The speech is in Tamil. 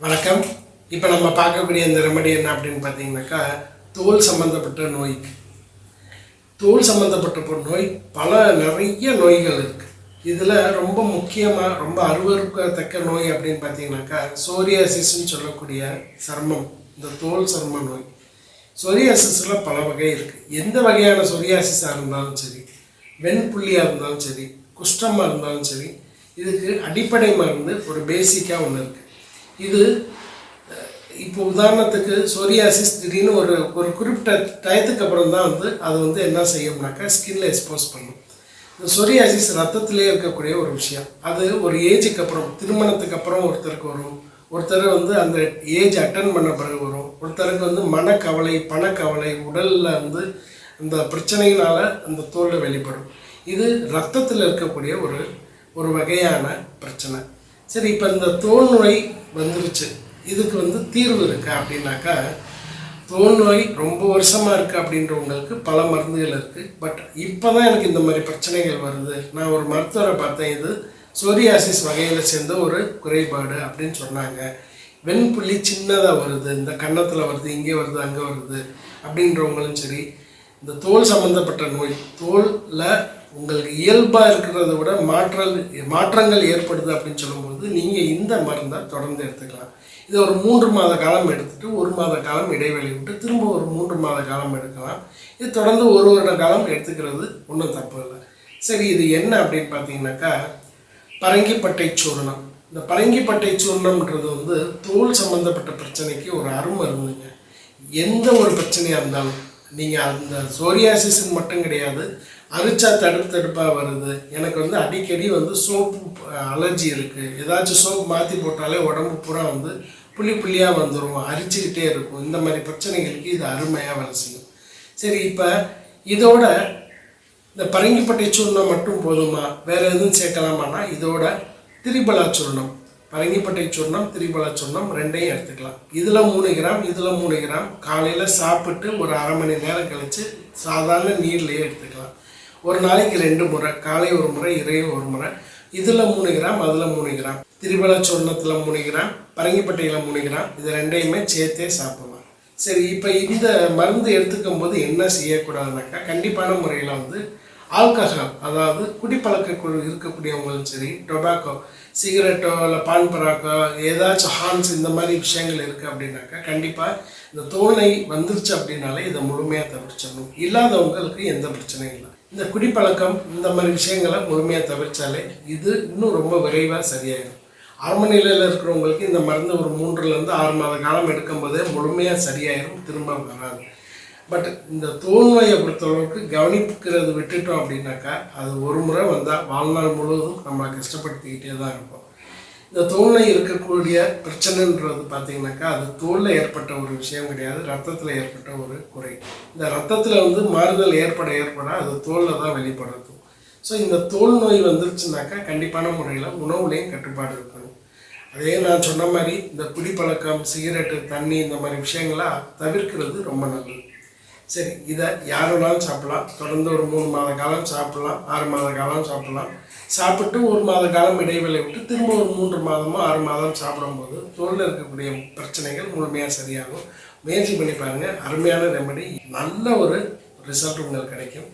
வணக்கம். இப்போ நம்ம பார்க்கக்கூடிய இந்த ரெமடி என்ன அப்படின்னு பார்த்தீங்கன்னாக்கா தோல் சம்மந்தப்பட்ட நோய். தோல் சம்மந்தப்பட்ட நோய் பல நிறைய நோய்கள் இருக்குது இதில் ரொம்ப முக்கியமாக ரொம்ப அருவருக்கத்தக்க நோய் அப்படின்னு பார்த்தீங்கன்னாக்கா சோரியாசிஸ்ன்னு சொல்லக்கூடிய சர்மம் இந்த தோல் சர்ம நோய். சொரியாசிஸில் பல வகை இருக்குது எந்த வகையான சொரியாசிஸாக இருந்தாலும் சரி வெண்புள்ளியாக இருந்தாலும் சரி குஷ்டமாக இருந்தாலும் சரி இதுக்கு அடிப்படை மருந்து ஒரு பேசிக்காக ஒன்று இருக்குது இது இப்போ உதாரணத்துக்கு சொரியாசிஸ் திடீர்னு ஒரு ஒரு குறிப்பிட்ட டயத்துக்கு அப்புறம் தான் வந்து அது வந்து என்ன செய்யும்னாக்கா ஸ்கின்ல எக்ஸ்போஸ் பண்ணும். இந்த சொரியாசிஸ் ரத்தத்திலே இருக்கக்கூடிய ஒரு விஷயம். அது ஒரு ஏஜுக்கு அப்புறம் திருமணத்துக்கு அப்புறம் ஒருத்தருக்கு வரும். ஒருத்தர் வந்து அந்த ஏஜ் அட்டன் பண்ண பிறகு வரும். ஒருத்தருக்கு வந்து மனக்கவலை பணக்கவலை உடலில் வந்து அந்த பிரச்சனையினால் அந்த தோலில் வெளிப்படும். இது ரத்தத்தில் இருக்கக்கூடிய ஒரு ஒரு வகையான பிரச்சனை. சரி இப்போ இந்த தோல்நோய் வந்துருச்சு. இதுக்கு வந்து தீர்வு இருக்கு அப்படின்னாக்கா தோல் நோய் ரொம்ப வருஷமாக இருக்குது அப்படின்றவங்களுக்கு பல மருந்துகள் இருக்குது பட் இப்போ தான் எனக்கு இந்த மாதிரி பிரச்சனைகள் வருது. நான் ஒரு மருத்துவரை பார்த்தேன். இது சோரியாசிஸ் வகையில் சேர்ந்த ஒரு குறைபாடு அப்படின்னு சொன்னாங்க. வெண்புள்ளி சின்னதாக வருது. இந்த கன்னத்தில் வருது இங்கே வருது அங்கே வருது அப்படின்றவங்களும் சரி இந்த தோல் சம்மந்தப்பட்ட நோய் தோலில் உங்களுக்கு இயல்பாக இருக்கிறத விட மாற்றல் மாற்றங்கள் ஏற்படுது அப்படின்னு சொல்லும்போது நீங்கள் இந்த மருந்தை தொடர்ந்து எடுத்துக்கலாம். இதை ஒரு மூன்று மாத காலம் எடுத்துட்டு ஒரு மாத காலம் இடைவெளி விட்டு திரும்ப ஒரு மூன்று மாத காலம் எடுக்கலாம். இது தொடர்ந்து ஒரு வருட காலம் எடுத்துக்கிறது ஒன்றும் தப்பு இல்லை. சரி இது என்ன அப்படின்னு பார்த்தீங்கன்னாக்கா பரங்கிப்பட்டை சூர்ணம். இந்த பரங்கிப்பட்டை சூர்ணம்ன்றது வந்து தோல் சம்பந்தப்பட்ட பிரச்சனைக்கு ஒரு அருமருந்துங்க எந்த ஒரு பிரச்சனையாக இருந்தாலும் நீங்கள் அந்த சோரியாசிஸ்ன்னு மட்டும் கிடையாது அரிச்சா தடுப்பு தடுப்பாக வருது. எனக்கு வந்து அடிக்கடி வந்து சோப்பு அலர்ஜி இருக்குது ஏதாச்சும் சோப்பு மாற்றி போட்டாலே உடம்பு பூரா வந்து புள்ளி புள்ளியாக வந்துடும் அரிச்சுக்கிட்டே இருக்கும். இந்த மாதிரி பிரச்சனைகளுக்கு இது அருமையாக வேலை செய்யும். சரி இப்போ இதோட இந்த பரங்கிப்பட்டை சூர்ணம் மட்டும் போதுமா? வேறு எதுவும் சேர்க்கலாமான்னா இதோட திரிபலா சூர்ணம். பரங்கிப்பட்டை சூர்ணம் திரிபலா சூர்ணம் ரெண்டையும் எடுத்துக்கலாம். இதில் மூணு கிராம் இதில் மூணு கிராம். காலையில் சாப்பிட்டு ஒரு அரை மணி நேரம் கழித்து சாதாரண நீர்லேயே எடுத்துக்கலாம். ஒரு நாளைக்கு ரெண்டு முறை காலை ஒரு முறை இரவு ஒரு முறை. இதில் மூணு கிராம் அதில் மூணு கிராம். திரிபல சொர்ணத்தில் மூணு கிராம் பரங்கிப்பட்டையில் மூணு கிராம். இது ரெண்டையுமே சேர்த்தே சாப்பிடலாம் சரி இப்போ இந்த மருந்து எடுத்துக்கும் போது என்ன செய்யக்கூடாதுனாக்கா கண்டிப்பான முறையில் வந்து ஆல்கஹால் அதாவது குடிப்பழக்க குழு இருக்கக்கூடியவங்களும் சரி டொபாக்கோ சிகரெட்டோ இல்லை பான் பராக்கோ ஏதாச்சும் ஹார்ன்ஸ் இந்த மாதிரி விஷயங்கள் இருக்குது அப்படின்னாக்கா கண்டிப்பாக இந்த தோலை வந்துருச்சு அப்படின்னாலே இதை முழுமையாக தவிர்ச்சிடணும் இல்லாதவங்களுக்கு எந்த பிரச்சனையும் இல்லை. இந்த குடிப்பழக்கம் இந்த மாதிரி விஷயங்களை முழுமையாக தவிர்த்தாலே இது இன்னும் ரொம்ப விரைவாக சரியாயிடும் ஆரம்ப நிலையில் இருக்கிறவங்களுக்கு இந்த மருந்து ஒரு மூன்றுலேருந்து ஆறு மாத காலம் எடுக்கும்போதே முழுமையாக சரியாயிடும் திரும்ப வராது. பட் இந்த தோல்நோயை பொறுத்தளவுக்கு கவனிக்கிறது விட்டுட்டோம் அப்படின்னாக்கா அது ஒரு முறை வந்தால் வாழ்நாள் முழுவதும் நம்மளை கஷ்டப்படுத்திக்கிட்டே தான் இருக்கும். இந்த தோலில் இருக்கக்கூடிய பிரச்சனைன்றது பார்த்தீங்கன்னாக்கா அது தோலில் ஏற்பட்ட ஒரு விஷயம் கிடையாது. ரத்தத்தில் ஏற்பட்ட ஒரு குறை. இந்த ரத்தத்தில் வந்து மாறுதல் ஏற்பட ஏற்பட அது தோலில் தான் வெளிப்படுத்தும் ஸோ இந்த தோல் நோய் வந்துருச்சுனாக்கா கண்டிப்பான முறையில் உணவுலேயும் கட்டுப்பாடு இருக்கணும். அதே நான் சொன்ன மாதிரி இந்த குடிப்பழக்கம் சிகரெட்டு தண்ணி இந்த மாதிரி விஷயங்களை தவிர்க்கிறது ரொம்ப நல்லது. சரி இதை யார் வேணாலும் சாப்பிடலாம். தொடர்ந்து ஒரு மூணு மாத காலம் சாப்பிடலாம் ஆறு மாத காலம் சாப்பிடலாம். சாப்பிட்டு ஒரு மாத காலம் இடைவேளை விட்டு திரும்ப ஒரு மூன்று மாதமோ ஆறு மாதம் சாப்பிடும்போது தோலில் இருக்கக்கூடிய பிரச்சனைகள் முழுமையாக சரியாகும். முயற்சி பண்ணி பாருங்கள் அருமையான ரெமடி நல்ல ஒரு ரிசல்ட் உங்களுக்கு கிடைக்கும்.